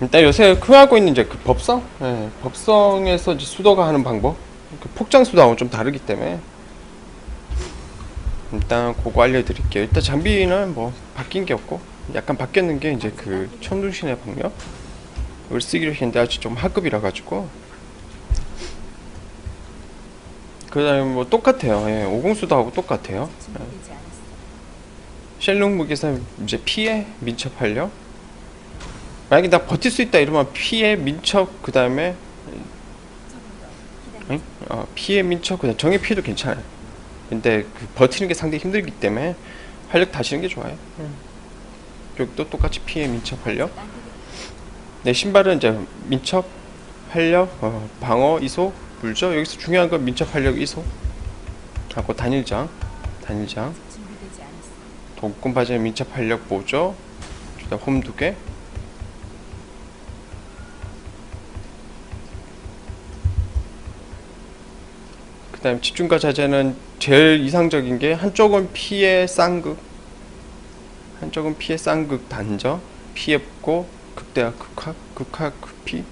일단 요새 크하고 있는 이제 그 법성, 예, 법성에서 이제 수도가 하는 방법, 그 폭장 수도하고 좀 다르기 때문에 일단 그거 알려드릴게요. 일단 장비는 뭐 바뀐 게 없고 약간 바뀌었는 게 이제 그 천둥신의 방력 을 쓰기로 했는데 아직 좀 하급이라 가지고 그다음에 뭐 똑같아요. 예, 오공수도하고 똑같아요. 않았어. 셸록 무기에서 이제 피해 민첩하려 만약에 나 버틸 수 있다 이러면 피해 민첩 그 다음에. 응? 어, 피해 민첩 그 다음 정의 피해도 괜찮아요. 근데 그 버티는 게 상당히 힘들기 때문에 활력 다시는 게 좋아요. 여기도 똑같이 피해 민첩 활력. 내 신발은 이제 민첩 활력 어, 방어 이소 물죠 여기서 중요한 건 민첩 활력 이소. 하고 단일장 단일장. 독금 바지의 민첩 활력 보조. 그다음 홈 두개 그다음 집중과 자제는 제일 이상적인 게 한쪽은 피해 쌍극 한쪽은 피해 쌍극 단저 피해 고 극대화 극학 극학 극피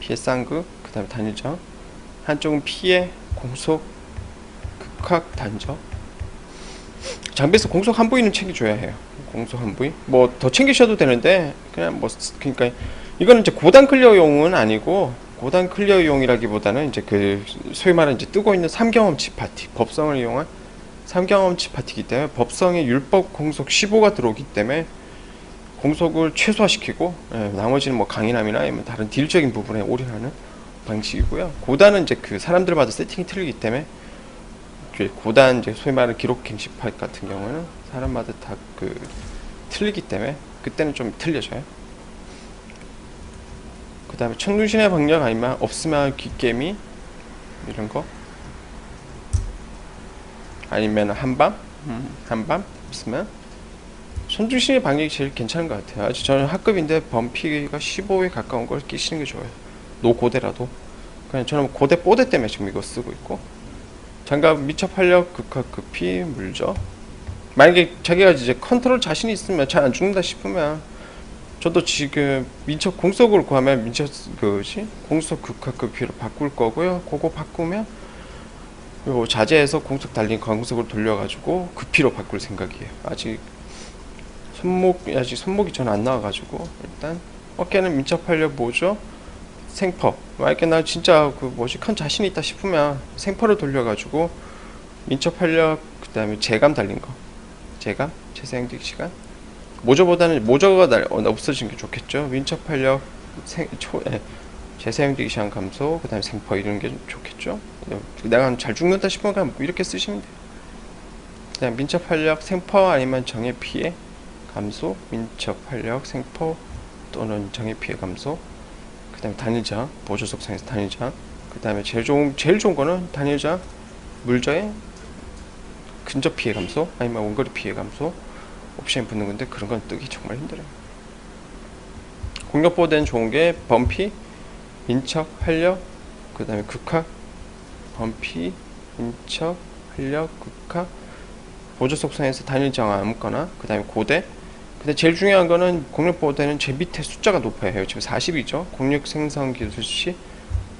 피해 쌍극 그다음에 단일장 한쪽은 피해 공속 극학 단저 장비에서 공속 한 부위는 챙겨줘야 해요. 공속 한 부위. 뭐 더 챙기셔도 되는데 그냥 뭐 쓰- 그러니까 이거는 이제 고단 클리어용은 아니고 고단 클리어용이라기보다는 이제 그 소위 말하는 이제 뜨고 있는 삼경험치 파티 법성을 이용한 삼경험치 파티이기 때문에 법성의 율법 공속 15가 들어오기 때문에 공속을 최소화시키고 예, 나머지는 뭐 강인함이나 아니면 다른 딜적인 부분에 올인하는 방식이고요. 고단은 이제 그 사람들마다 세팅이 틀리기 때문에 고단 이제 소위 말하는 기록 갱신파 같은 경우는 사람마다 다 그 틀리기 때문에 그때는 좀 틀려져요. 그 다음에 청둥신의 방력 아니면 없으면 귓개미? 이런 거? 아니면 한밤? 음, 한밤? 있으면? 청둥신의 방력이 제일 괜찮은 것 같아요. 아직 저는 학급인데 범피가 15에 가까운 걸 끼시는 게 좋아요. 노고대라도. 그냥 저는 고대 뽀대 때문에 지금 이거 쓰고 있고. 장갑 미첩 활력 극학 극피 물죠. 만약에 자기가 이제 컨트롤 자신이 있으면 잘 안 죽는다 싶으면 저도 지금 민첩 공속을 구하면 민첩 그지 극학 극피로 바꿀 거고요. 그거 바꾸면 요 자제해서 공속 달린 광속으로 돌려가지고 극피로 바꿀 생각이에요. 아직 손목 아직 손목이 전 안 나와가지고 일단 어깨는 민첩 활력 뭐죠? 생퍼 만약에 나 진짜 그 뭐지 큰 자신 있다 싶으면 생퍼를 돌려가지고 민첩 활력 그 다음에 재감 달린 거 재감 재사용되기 시간 모저보다는 모저가 날, 어, 없어지는 게 좋겠죠. 민첩 활력 생, 초, 예, 재사용되기 시간 감소 그 다음에 생퍼 이런 게좀 좋겠죠. 내가 잘 죽는다 싶으면 그냥 이렇게 쓰시면 돼요. 그다음 민첩 활력 생퍼 아니면 정의 피해 감소 민첩 활력 생퍼 또는 정의 피해 감소 그 다음에 단일자 보조 속성에서 단일자 그 다음에 제일 좋은 제일 좋은 거는 단일자 물자의 근접 피해 감소 아니면 원거리 피해 감소 옵션이 붙는 건데 그런 건 뜨기 정말 힘들어요. 공격보다는 좋은 게 범피, 민첩, 활력, 그 다음에 극학, 범피, 민첩, 활력, 극학, 보조 속성에서 단일자 아무거나 그 다음에 고대 근데 제일 중요한 거는 공력보다는 제 밑에 숫자가 높아야 해요. 지금 40이죠. 공력 생성 기술 시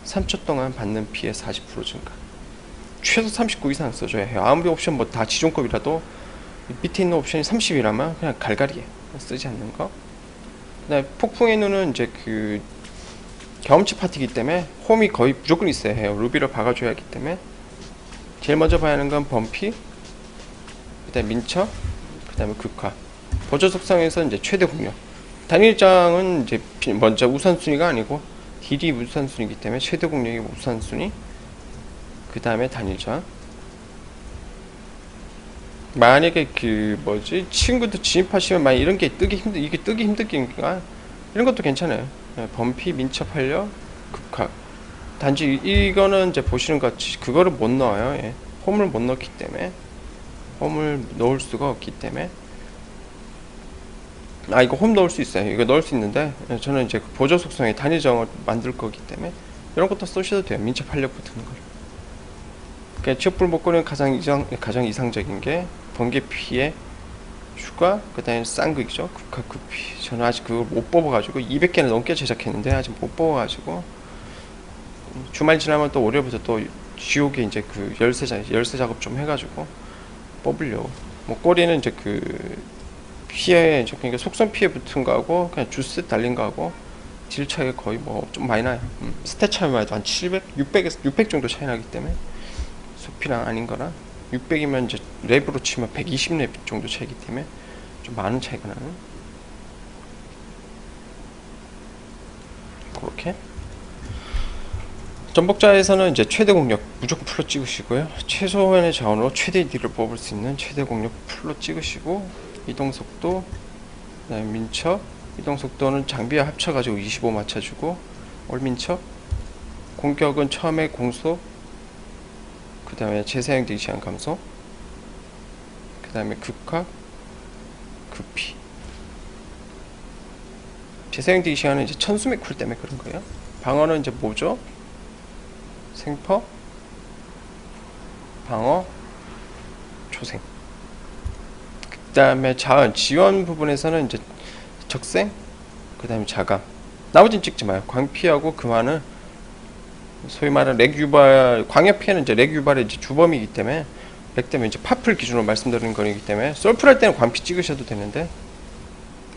3초 동안 받는 피해 40% 증가. 최소 39 이상 써줘야 해요. 아무리 옵션 뭐 다 지존급이라도 밑에 있는 옵션이 30이라면 그냥 갈갈이에 쓰지 않는 거. 그다음에 폭풍의 눈은 이제 그 경험치 파티이기 때문에 홈이 거의 무조건 있어야 해요. 루비를 박아줘야 하기 때문에 제일 먼저 봐야 하는 건 범피, 그다음에 민첩, 그다음에 극화. 보조 속성에서 이제 최대 공력. 단일장은 이제 비- 먼저 우선순위가 아니고 딜이 우선순위이기 때문에 최대 공력이 우선순위. 그 다음에 단일장. 만약에 그 뭐지 친구들 진입하시면 만약 이런 게 뜨기 힘들 이게 뜨기 힘들기니까 이런 것도 괜찮아요. 예, 범피 민첩 활력 극학. 단지 이- 이거는 이제 보시는 것 같이 그거를 못 넣어요. 예. 홈을 못 넣기 때문에 홈을 넣을 수가 없기 때문에 아 이거 홈 넣을 수 있어요. 이거 넣을 수 있는데 예, 저는 이제 그 보조 속성의 단위정을 만들 거기 때문에 이런 것도 쓰셔도 돼요. 민첩 활력 붙는 걸. 그러니까 취업불 복구는 가장 이상 가장 이상적인 게 번개 피해 추가 그다음에 쌍극이죠. 극화 극피. 저는 아직 그걸 못 뽑아가지고 200개는 넘게 제작했는데 아직 못 뽑아가지고 주말 지나면 또 월요일부터 또 지옥에 이제 그 열쇠 작 열쇠 작업 좀 해가지고 뽑으려고. 뭐 꼬리는 이제 그 피해 이제 그러니까 속성 피해 붙은 거하고 그냥 주스 달린 거하고 딜 차이가 거의 뭐 좀 많이 나요. 음, 스탯 차이만 해도 한 700, 600에서 600 정도 차이 나기 때문에 소피랑 아닌 거랑 600이면 이제 랩으로 치면 120랩 정도 차이기 때문에 좀 많은 차이가 나는. 그렇게. 전복자에서는 이제 최대 공력 무조건 풀로 찍으시고요. 최소한의 자원으로 최대 딜을 뽑을 수 있는 최대 공력 풀로 찍으시고 이동 속도 그다음에 민첩 이동 속도는 장비와 합쳐가지고 25 맞춰주고 올민첩. 공격은 처음에 공속 그 다음에 재사용 되기 시한 감소. 그 다음에 극화 급피. 재사용 되기 시간은 이제 천수매 쿨 때문에 그런 거예요. 방어는 이제 뭐죠? 생퍼 방어 초생. 그 다음에 자원 지원 부분에서는 이제 적생 그 다음에 자감. 나머지는 찍지 마요. 광피하고 그만은 소위 말하는 렉 유발 광역 피해는 이제 렉 유발의 이제 주범이기 때문에 렉 때문에 이제 파플 기준으로 말씀드리는 거기 때문에 솔플 할 때는 광피 찍으셔도 되는데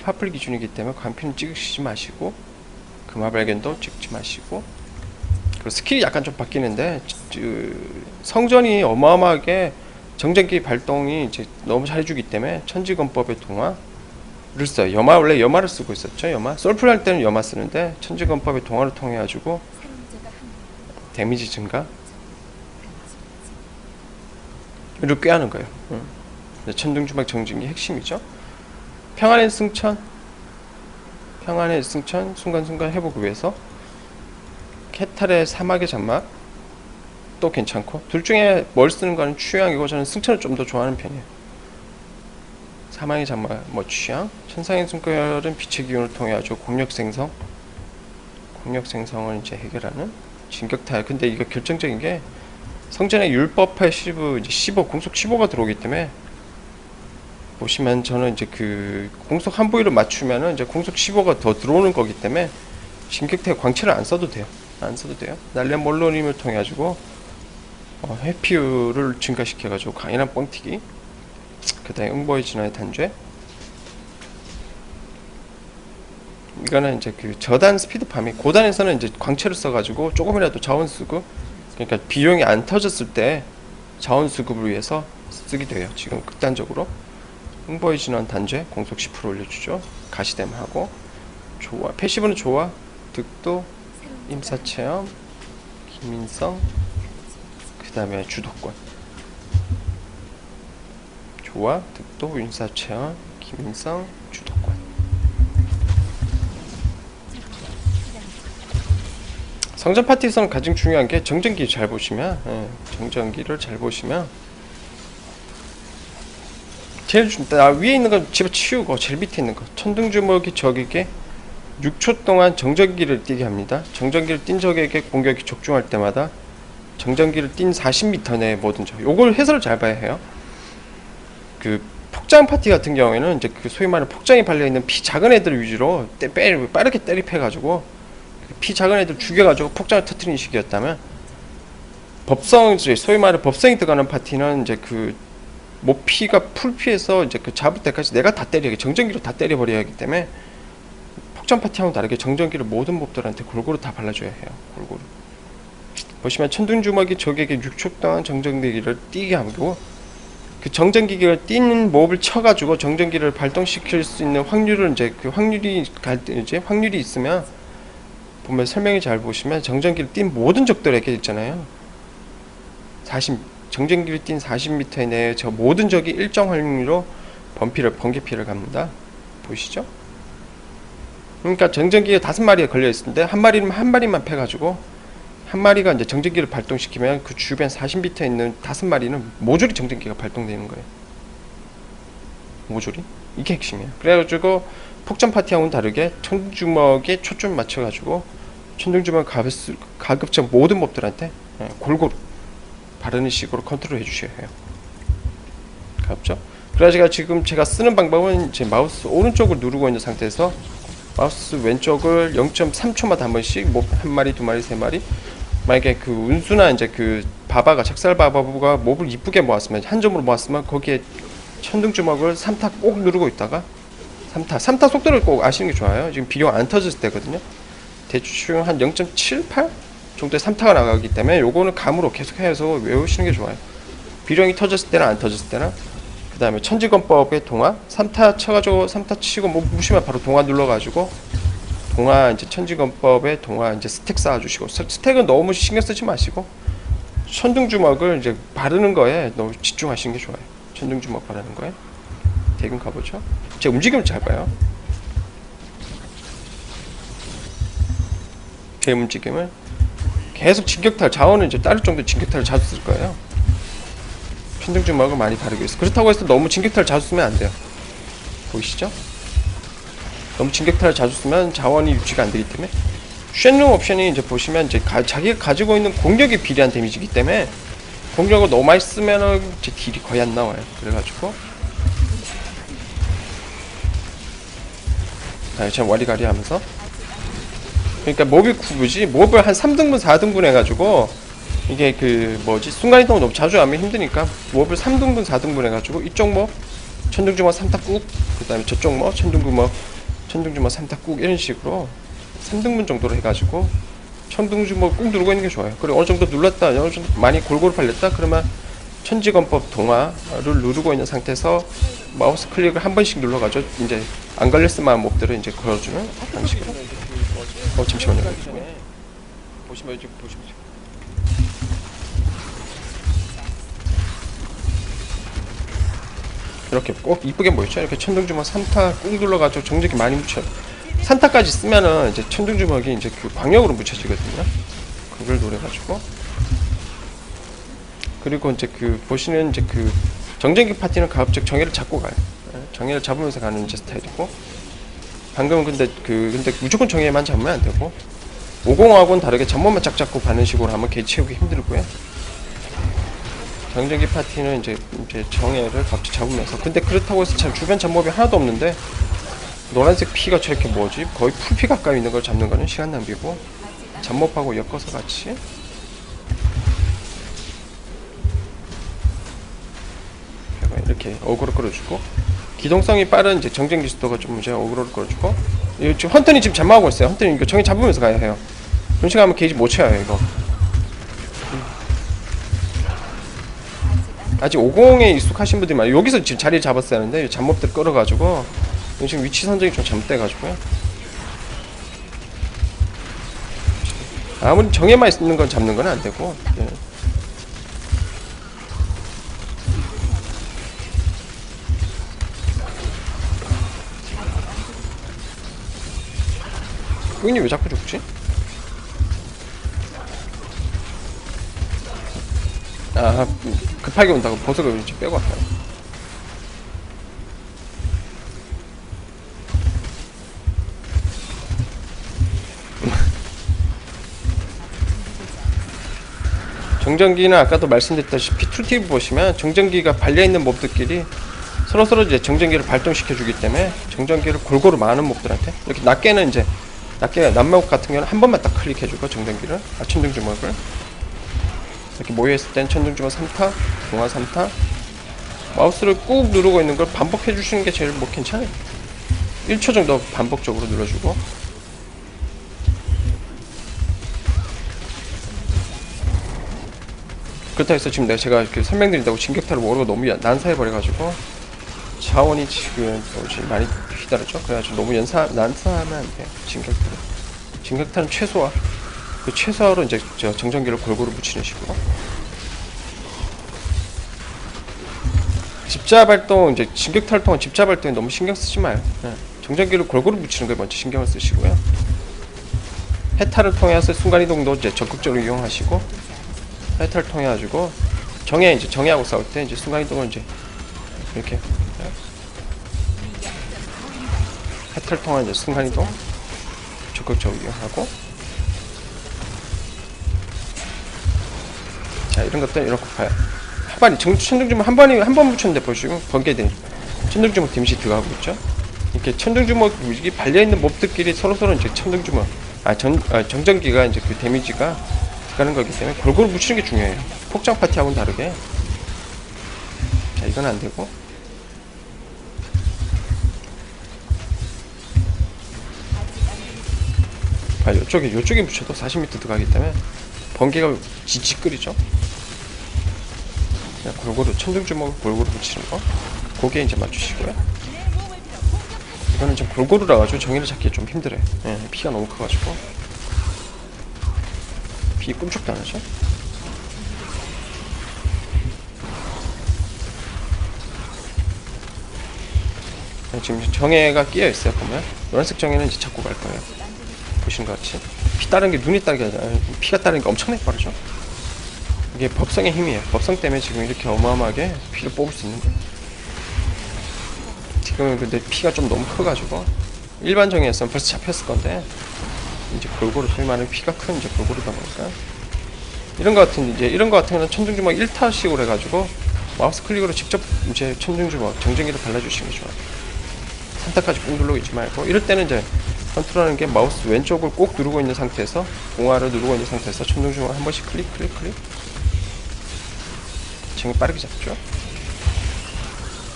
파플 기준이기 때문에 광피는 찍으시지 마시고 금화 발견도 찍지 마시고 그리고 스킬이 약간 좀 바뀌는데 그 성전이 어마어마하게 정전기 발동이 이제 너무 잘해주기 때문에 천지건법의 동화를 써요. 염화 원래 염화를 쓰고 있었죠. 염화 솔플 할 때는 염화 쓰는데 천지건법의 동화를 통해 가지고 데미지 증가 이를 꾀하는 거예요. 응. 네, 천둥주막 정진기 핵심이죠. 평안의 승천, 평안의 승천 순간순간 회복을 위해서 캐탈의 사막의 장막 또 괜찮고 둘 중에 뭘 쓰는 거는 취향이고 저는 승천을 좀 더 좋아하는 편이에요. 사막의 장막 뭐 취향, 천상의 숨결은 빛의 기운을 통해 아주 공력 생성, 공력 생성을 이제 해결하는 진격타야. 근데 이거 결정적인 게 성전의 율법 80 이제 15 공속 15가 들어오기 때문에 보시면 저는 이제 그 공속 한 부위를 맞추면은 이제 공속 15가 더 들어오는 거기 때문에 진격타 광채를 안 써도 돼요. 안 써도 돼요. 날렘 몰로님을 통해 가지고 어, 회피율을 증가시켜 가지고 강인한 뻥튀기. 그다음에 응보의 진화의 단죄. 이거는 이제 그 저단 스피드 팜이 고단에서는 이제 광채를 써가지고 조금이라도 자원 수급 그러니까 비용이 안 터졌을 때 자원 수급을 위해서 쓰기도 해요. 지금 극단적으로. 홍보의 진원 단죄 공속 10% 올려주죠. 가시댐 하고. 좋아 패시브는 좋아 득도 임사체험 기민성 그 다음에 주도권. 좋아 득도 임사체험 기민성 주도 권 성전 파티에서는 가장 중요한 게 정전기 잘 보시면 예, 정전기를 잘 보시면 제일 중, 나 위에 있는 건 집어 치우고 제일 밑에 있는 거 천둥주먹이 적에게 6초 동안 정전기를 띄게 합니다. 정전기를 띈 적에게 공격이 적중할 때마다 정전기를 띈 40m 내에 모든 적 요걸 해설을 잘 봐야 해요. 그 폭장 파티 같은 경우에는 이제 그 소위 말하는 폭장이 발려 있는 피 작은 애들 위주로 때, 빼, 빠르게 때립해 가지고 피 작은 애들 죽여가지고 폭장을 터트리는 식이었다면 법성 소위 말해 법성이 들어가는 파티는 이제 그뭐 피가 풀 피해서 이제 그 잡을 때까지 내가 다 때려 정전기로 다 때려버려야 하기 때문에 폭장 파티하고는 다르게 정전기를 모든 몹들한테 골고루 다 발라줘야 해요 골고루. 보시면 천둥주먹이 적에게 6초 동안 정전기를 띄게 하고 그 정전기를 띄는 몹을 쳐가지고 정전기를 발동시킬 수 있는 확률을 이제 그 확률이 갈 때 이제 확률이 있으면 보면 설명이 잘 보시면 정전기를 띈 모든 적들에게 있잖아요. 40 정전기를 띈 40m 내에 저 모든 적이 일정 확률로 번피를 번개 피를 갑니다. 보이시죠? 그러니까 정전기가 다섯 마리가 걸려 있는데 한 마리는 한 마리만 패가지고 한 마리가 이제 정전기를 발동시키면 그 주변 40m 있는 다섯 마리는 모조리 정전기가 발동되는 거예요. 모조리 이게 핵심이에요. 그래가지고 폭전 파티하고는 다르게 천둥주먹에 초점 맞춰가지고 천둥주먹 가급적, 가급적 모든 몹들한테 예, 골고루 바르는 식으로 컨트롤 해주셔야 해요. 가급적 그래서 지금 제가 쓰는 방법은 제 마우스 오른쪽을 누르고 있는 상태에서 마우스 왼쪽을 0.3초마다 한 번씩 뭐 한 마리 두 마리 세 마리 만약에 그 운수나 이제 그 바바가 작살 바바부가 몹을 이쁘게 모았으면 한 점으로 모았으면 거기에 천둥 주먹을 3타 꼭 누르고 있다가 3타. 3타 속도를 꼭 아시는 게 좋아요. 지금 비료 안 터졌을 때거든요. 대충 한 0.78 정도의 3타가 나가기 때문에 요거는 감으로 계속 해서 외우시는 게 좋아요. 비령이 터졌을 때나 안 터졌을 때나. 그 다음에 천지건법의 동화. 3타 쳐가지고 3타 치고 뭐 무시면 바로 동화 눌러가지고 동화 이제 천지건법의 동화 이제 스택 쌓아주시고 스- 스택은 너무 신경 쓰지 마시고 천둥주먹을 이제 바르는 거에 너무 집중하시는 게 좋아요. 천둥주먹 바르는 거에 대금 가보죠 제 움직임을 잘 봐요. 제 움직임을 계속 진격탈 자원을 이제 따를 정도 진격탈을 자주 쓸 거예요. 천둥주먹을 많이 바르고 있어 그렇다고 해서 너무 진격탈을 자주 쓰면 안 돼요. 보이시죠? 너무 진격탈을 자주 쓰면 자원이 유지가 안 되기 때문에 쉔룸 옵션이 이제 보시면 이제 가, 자기가 가지고 있는 공격에 비례한 데미지이기 때문에 공격을 너무 많이 쓰면은 이제 딜이 거의 안 나와요. 그래가지고 자, 참 와리가리 하면서? 그러니까 몹이 구부지? 몹을 한 3등분 4등분 해가지고 이게 그 뭐지? 순간이동을 너무 자주 하면 힘드니까 몹을 3등분 4등분 해가지고 이쪽 몹 천둥주먹 3타 꾹 그 다음에 저쪽 뭐 천둥주먹 천둥주먹 3타 꾹 이런 식으로 3등분 정도로 해가지고 천둥주먹 꾹 누르고 있는 게 좋아요. 그리고 어느 정도 눌렀다 어느 정도 많이 골고루 팔렸다 그러면 천지건법 동화를 누르고 있는 상태에서 마우스 클릭을 한 번씩 눌러가지고 이제 안 만한 몹들을 이제 걸어주는 방식으로 어 잠시만요 보시면 지금 보시면 이렇게 꼭 이쁘게 모였죠. 이렇게 천둥주먹 3타 꾹 눌러가지고 정적이 많이 묻혀. 3타까지 쓰면은 이제 천둥주먹이 이제 그 광역으로 묻혀지거든요. 그걸 노려가지고. 그리고 이제 그 보시는 이제 그 정전기 파티는 가급적 정예를 잡고 가요. 예, 정예를 잡으면서 가는 이제 스타일이고. 방금은 근데 그 근데 무조건 정예만 잡으면 안 되고 50하고는 다르게 잡목만 짝 잡고 가는 식으로 하면 개 채우기 힘들고요. 정전기 파티는 이제 이제 정예를 갑자기 잡으면서 근데 그렇다고 해서 참 주변 잡몹이 하나도 없는데 노란색 피가 저렇게 뭐지 거의 풀피 가까이 있는 걸 잡는 거는 시간 낭비고 잡몹하고 엮어서 같이 이렇게 어그로 끌어주고 기동성이 빠른 이제 정전기 수도가 좀 이제 어그로를 끌어주고 이 지금 헌터니 지금 잠마하고 있어요 헌터니 이거 정예 잡으면서 가야 해요 식으로 하면 게이지 못 채워요 이거 아직 50에 익숙하신 분들이 많아요. 여기서 지금 자리를 잡았어야 하는데 잡몹들 끌어가지고 지금 위치 선정이 좀 잘못돼가지고요. 아무리 정에만 있는 건 잡는 건 안 되고. 예. 꾸인이 왜 자꾸 죽지? 아 급하게 온다고 버섯을 이제 빼고 왔어요. 정전기는 아까도 말씀드렸다시피 툴팁 보시면 정전기가 발려있는 몹들끼리 서로서로 이제 정전기를 발동시켜 주기 때문에 정전기를 골고루 많은 몹들한테 이렇게 낮게는 이제 낮게 남목 같은 경우는 한 번만 딱 클릭해 주고 정전기를 아침등 주먹을. 이렇게 모여있을 땐 천둥주먹 3타, 동화 3타. 마우스를 꾹 누르고 있는 걸 반복해 주시는 게 제일 뭐 괜찮아요. 1초 정도 반복적으로 눌러주고. 그렇다 해서 지금 내가 제가 이렇게 설명드린다고 진격타를 모르고 너무 야- 난사해버려가지고 자원이 지금 어, 지금 많이 휘다르죠 그래가지고 너무 연사, 난사하면 안 돼요 진격타를 진격타는 최소화 그 최소화로 이제 저 정전기를 골고루 붙이는 식으로 집자 발동 이제 진격 탈동은 집자 발동에 너무 신경 쓰지 마요. 예. 정전기를 골고루 붙이는 거에 먼저 신경을 쓰시고요. 해탈을 통해서 순간 이동도 이제 적극적으로 이용하시고 해탈을 통해 가지고 정예 이제 정예하고 싸울 때 이제 순간 이동을 이제 이렇게 해탈 통한 이제 순간 이동 적극적으로 이용하고 자 이런 것들 이렇게 봐요. 한 번이 천둥주먹 한 번이 한 번 붙였는데 보시고 번개 된 천둥주먹 데미지 들어가고 있죠. 이렇게 천둥주먹 이게 발려 있는 몹들끼리 서로 서로 이제 천둥주먹 아 전 아, 정전기가 이제 그 데미지가 들어가는 거기 때문에 골고루 붙이는 게 중요해요. 폭장 파티하고는 다르게. 자 이건 안 되고. 아 이쪽에 이쪽에 붙여도 40m 들어가기 때문에 번개가 지지 끓이죠. 그냥 골고루 천둥주먹을 골고루 붙이는 거? 고기에 이제 맞추시고요. 이거는 좀 골고루라 가지고 정의를 잡기 좀 힘들어요. 예, 피가 너무 커가지고. 피 꿈쩍도 안 하죠? 예, 지금 정해가 끼어 있어요 보면. 노란색 정해는 이제 잡고 갈 거예요 보시는 것 같이 피 따르는 게 눈이 따르게 하잖아요 피가 따르는 게 엄청나게 빠르죠 이게 법성의 힘이에요. 법성 때문에 지금 이렇게 어마어마하게 피를 뽑을 수 있는 거예요. 지금은 근데 피가 좀 너무 커가지고 일반 정의였으면 벌써 잡혔을 건데 이제 골고루 말하는 피가 큰 이제 골고루다 보니까 이런 거 같은 이제 이런 거 같은 경우는 천둥주먹 1타식으로 해가지고 마우스 클릭으로 직접 이제 천둥주먹 정전기를 발라주시는 게 좋아요. 선택까지 꾹 누르고 있지 말고 이럴 때는 이제 컨트롤하는 게 마우스 왼쪽을 꼭 누르고 있는 상태에서 공화를 누르고 있는 상태에서 천둥주먹 한 번씩 클릭 클릭 클릭 지금 빠르게 잡죠.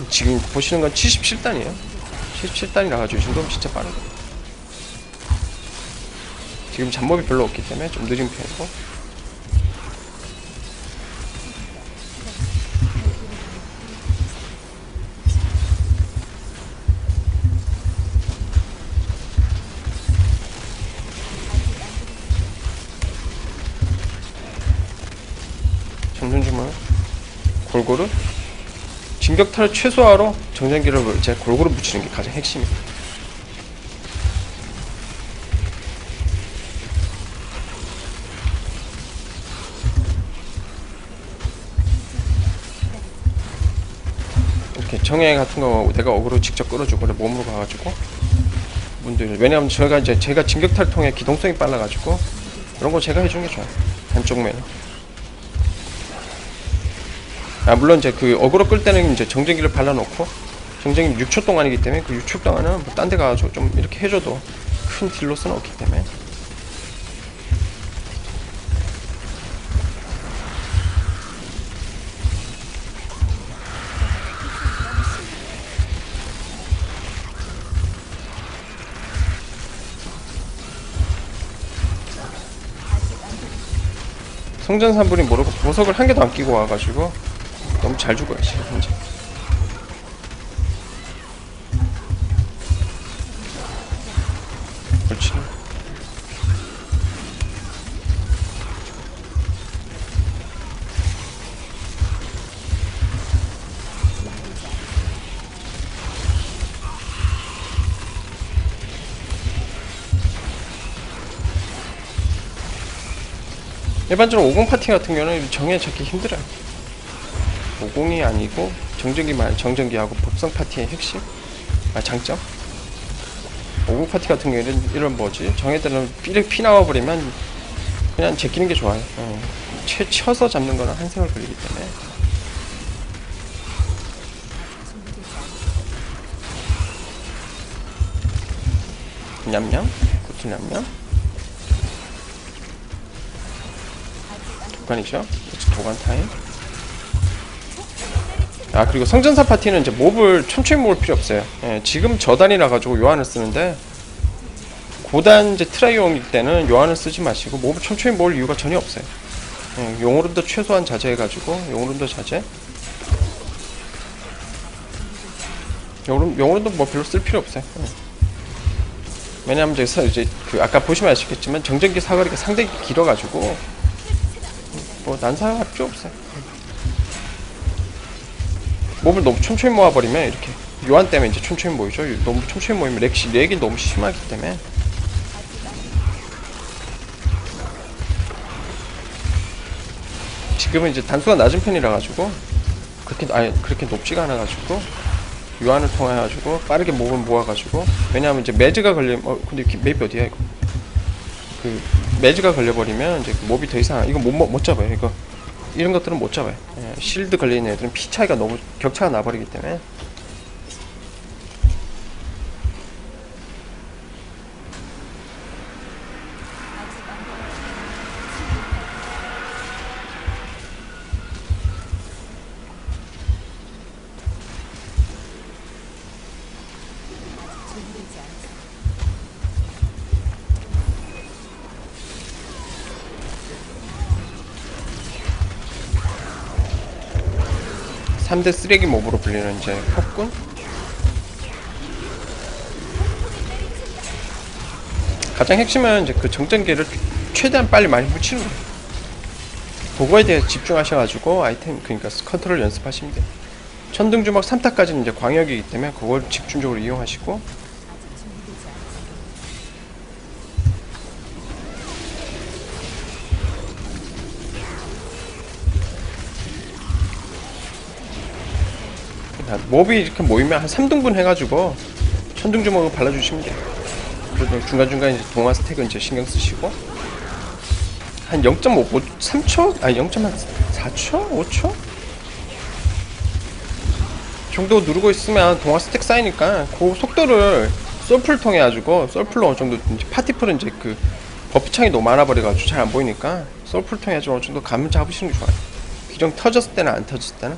지금 보시는 건 77단이에요. 77단이라 가지고 이 정도면 진짜 빠르고. 지금 잡몹이 별로 없기 때문에 좀 느린 편이고. 골고루 진격타를 최소화로 정전기를 이제 골고루 붙이는 게 가장 핵심이에요. 이렇게 정해 같은 거 내가 어그로 직접 끌어주고 그래 몸으로 가가지고 분들 왜냐하면 저희가 이제 제가 진격타를 통해 기동성이 빨라가지고 이런 거 제가 해주는 게 좋아요 한쪽 면은 아 물론 이제 그 어그로 끌 때는 이제 정전기를 발라놓고 정전기 6초 동안이기 때문에 그 6초 동안은 뭐 딴데 가서 좀 이렇게 해줘도 큰 딜로스는 없기 때문에. 성전 산불이 모르고 보석을 한 개도 안 끼고 와가지고 너무 잘 죽어요 지금 현재 그렇지. 일반적으로 50 파티 같은 경우는 정해 찾기 힘들어요 50이 아니고 정전기만 정전기하고 법성 파티의 핵심? 아 장점? 50 파티 같은 경우에는 이런 뭐지? 정해들은 삐를 피 나와 버리면 그냥 제끼는 게 좋아요. 어. 채 쳐서 잡는 거는 한 세월 걸리기 때문에. 냠냠? 고추 냠냠? 도관이죠? 도관 타임 아 그리고 성전사 파티는 이제 몹을 천천히 모을 필요 없어요. 예, 지금 저단이라 가지고 요한을 쓰는데 고단 이제 트라이용일 때는 요한을 쓰지 마시고 몹을 천천히 모을 이유가 전혀 없어요. 예, 용오름도 최소한 자제해가지고 용오름도 자제. 용오름 용오름도 뭐 별로 쓸 필요 없어요. 예. 왜냐하면 사- 이제 그 아까 보시면 아시겠지만 정전기 사거리가 상당히 길어가지고 뭐 난사할 필요 없어요. 몸을 너무 천천히 모아버리면 이렇게 요한 때문에 이제 천천히 모이죠. 너무 천천히 모이면 렉시 렉이 너무 심하기 때문에. 지금은 이제 단수가 낮은 편이라 가지고 그렇게 아니 그렇게 높지가 않아 가지고 요한을 통해 가지고 빠르게 몸을 모아 가지고 왜냐하면 이제 매즈가 걸리면 어 근데 이렇게 맵이 어디야 이거? 그 매즈가 걸려버리면 이제 몹이 더 이상 이거 못, 못, 못 잡아요 이거 이런 것들은 못 잡아요. 예, 실드 걸리는 애들은 피 차이가 너무 격차가 나버리기 때문에 삼대 쓰레기 몹으로 불리는 이제 폭군 가장 핵심은 이제 그 정전기를 최대한 빨리 많이 묻히는 거예요. 그거에 대해 집중하셔가지고 아이템 그러니까 컨트롤 연습하시면 돼요. 천둥주먹 3타까지는 이제 광역이기 때문에 그걸 집중적으로 이용하시고 몹이 이렇게 모이면 한 3등분 해가지고 천둥 주먹을 발라주시면 돼요. 그리고 중간중간 이제 동화 스택은 이제 신경 쓰시고 한 0.5, 3초? 아니 0.4초? 5초? 정도 누르고 있으면 동화 스택 쌓이니까 그 속도를 솔플 통해 가지고 솔플로 어느 정도 이제 파티풀은 이제 그 버프창이 너무 많아버려가지고 잘 안 보이니까 솔플 통해 가지고 어느 정도 감을 잡으시는 게 좋아요. 비령 터졌을 때는 안 터졌을 때는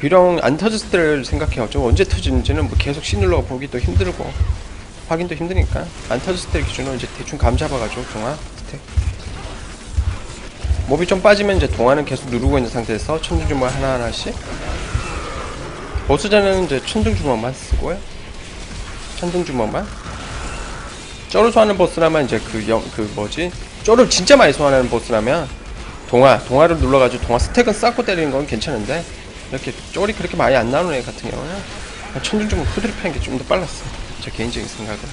비령 안 터졌을 때를 생각해요. 좀 언제 터지는지는 뭐 계속 C 눌러 보기도 힘들고 확인도 힘드니까. 안 터졌을 때 기준으로 이제 대충 감 잡아가지고 동화 스택. 몹이 좀 빠지면 이제 동화는 계속 누르고 있는 상태에서 천둥주먹 하나하나씩. 보스전에는 이제 천둥주먹만 쓰고요. 천둥주먹만. 쩌루 소환하는 보스라면 이제 그, 영, 그 뭐지? 쩌루 진짜 많이 소환하는 보스라면 동화 동화를 눌러가지고 동화 스택은 쌓고 때리는 건 괜찮은데 이렇게 쫄이 그렇게 많이 안 나오는 애 같은 경우는. 천둥주먹 후드를 패는 게 좀 더 빨랐어. 제 개인적인 생각은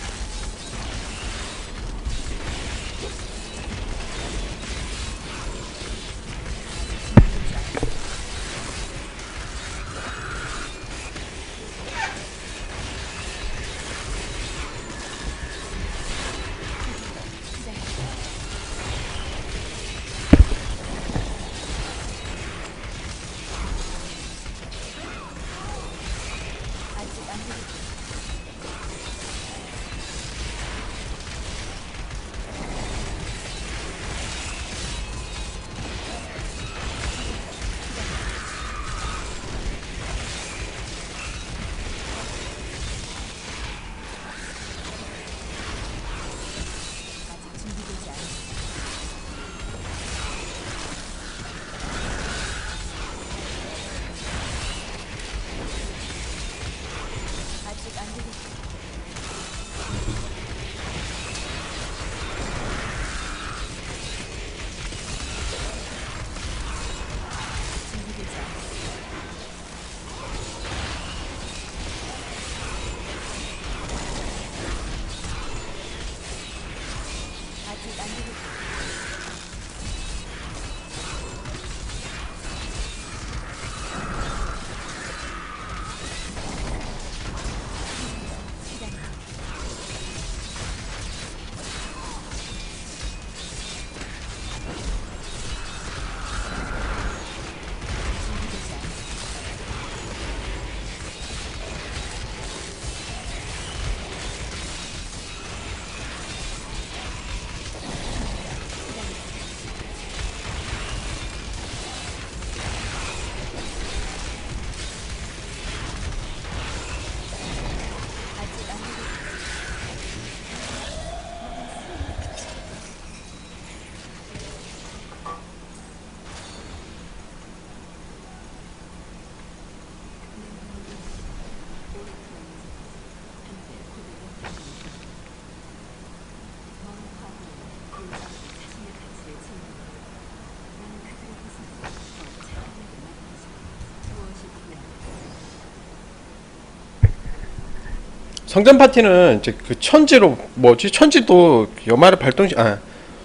성전 파티는 이제 그 천지로 뭐지 천지도 염화를 발동 아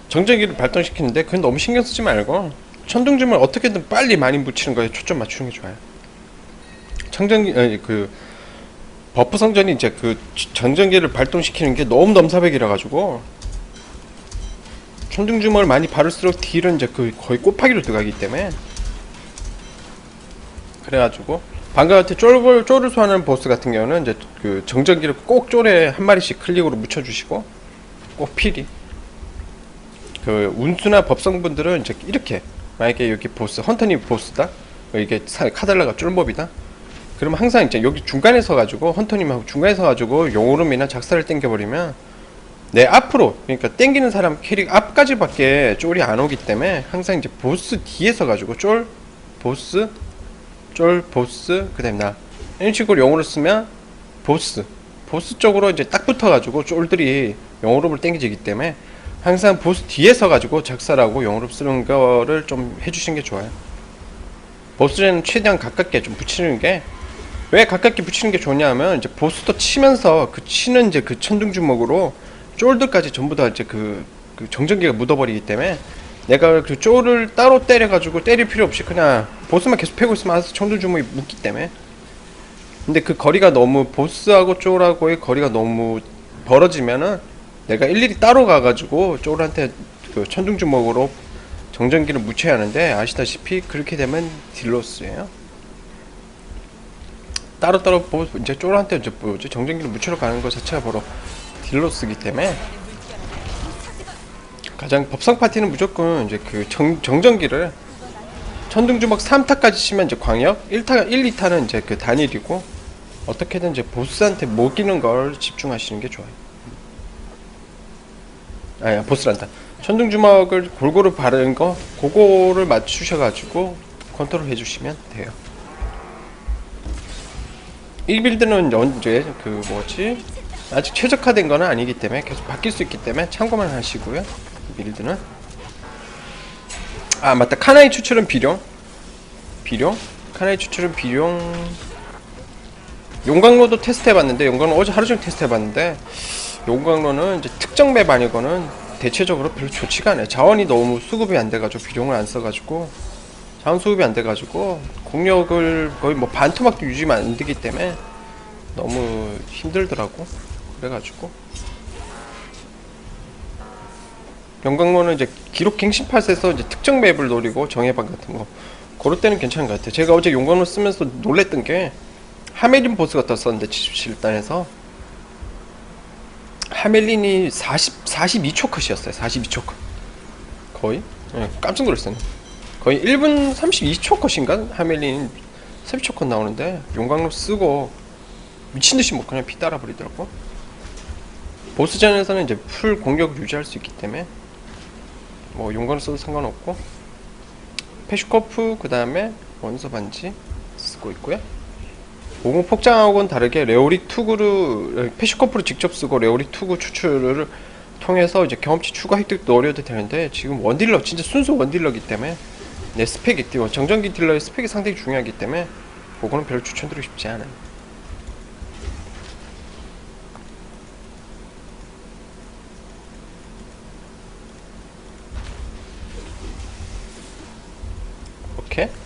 정전기를 발동시키는데 그건 너무 신경 쓰지 말고 천둥줌을 어떻게든 빨리 많이 묻히는 거에 초점 맞추는 게 좋아요. 청전기 아니 그 버프 성전이 이제 그 전전기를 발동시키는 게 너무 넘사벽이라 가지고 천둥주먹을 많이 바를수록 딜은 이제 그 거의 곱하기로 들어가기 때문에 그래가지고 방금 같은 쫄을 쫄을 소환하는 보스 같은 경우는 이제 그 정전기를 꼭 쫄에 한 마리씩 클릭으로 묻혀주시고 꼭 필히. 그 운수나 법성분들은 이제 이렇게 만약에 여기 보스 헌터님 보스다? 이게 사- 카달라가 쫄몹이다? 그러면 항상 이제 여기 중간에 서가지고 헌터님하고 중간에 서가지고 용오름이나 작사를 땡겨버리면 내 앞으로 그러니까 땡기는 사람 캐릭 앞까지밖에 쫄이 안 오기 때문에 항상 이제 보스 뒤에 서 가지고 쫄 보스 쫄 보스 그다음 나 이런 식으로 용어로 쓰면 보스 보스 쪽으로 이제 딱 붙어가지고 쫄들이 영어로을 땡기지기 때문에 항상 보스 뒤에 서가지고 작살하고 영어로 쓰는 거를 좀 해주시는 게 좋아요. 보스는 최대한 가깝게 좀 붙이는 게 왜 가깝게 붙이는 게 좋냐면 이제 보스도 치면서 그 치는 이제 그 천둥 주먹으로 쫄들까지 전부 다 이제 그, 그 정전기가 묻어버리기 때문에 내가 그 쫄을 따로 때려가지고 때릴 필요 없이 그냥 보스만 계속 패고 있으면 알아서 천둥 주먹이 묻기 때문에 근데 그 거리가 너무 보스하고 쫄하고의 거리가 너무 벌어지면은 내가 일일이 따로 가가지고 쫄한테 그 천둥 주먹으로 정전기를 묻혀야 하는데 아시다시피 그렇게 되면 딜로스예요. 따로따로 뭐 이제 쫄한테 이제 뭐지 정전기를 묻히러 가는 것 자체가 바로 딜로스기 때문에 가장 법상 파티는 무조건 이제 그 정, 정전기를 천둥주먹 3타까지 치면 이제 광역 1타 1, 2타는 이제 그 단일이고 어떻게든 이제 보스한테 먹이는 걸 집중하시는 게 좋아요. 아야 보스란다. 천둥주먹을 골고루 바르는 거 그거를 맞추셔가지고 컨트롤 해주시면 돼요. 이 빌드는 언제 그 뭐지 아직 최적화된 거는 아니기 때문에 계속 바뀔 수 있기 때문에 참고만 하시고요. 이 빌드는 아 맞다. 카나이 추출은 비룡. 비룡? 카나이 추출은 비룡. 용광로도 테스트 해봤는데 용광로 어제 하루 종일 테스트 해봤는데 용광로는 이제 특정 맵 아니고는 대체적으로 별로 좋지가 않아요. 자원이 너무 수급이 안 돼가지고 비룡을 안 써가지고 자원 수급이 안 돼가지고 공력을 거의 뭐 반토막도 유지만 안 되기 때문에 너무 힘들더라고. 그래가지고 영광로는 이제 기록 갱신 팟에서 이제 특정 맵을 노리고 정해방 같은 거 그럴 때는 괜찮은 것 같아요. 제가 어제 용광로 쓰면서 놀랬던 게 하멜린 보스가 떴었는데 77단에서 하멜린이 40 42초 컷이었어요. 42초 컷 거의 예, 깜짝 놀랐어요. 거의 1분 32초 컷인가 하멜린 30초 컷 나오는데 용광로 쓰고 미친 듯이 뭐 그냥 피 따라 버리더라고. 보스전에서는 이제 풀 공격을 유지할 수 있기 때문에 뭐 용광을 써도 상관없고 페슈코프 그 다음에 원소 반지 쓰고 있고요. 오공 폭장하고는 다르게 레오리 투구를 페슈코프를 직접 쓰고 레오리 투구 추출을 통해서 이제 경험치 추가 획득 노려도 되는데 지금 원딜러 진짜 순수 원딜러기 때문에 내 스펙이 정전기 딜러의 스펙이 상당히 중요하기 때문에 그거는 별로 추천드리고 싶지 않아 요 오케이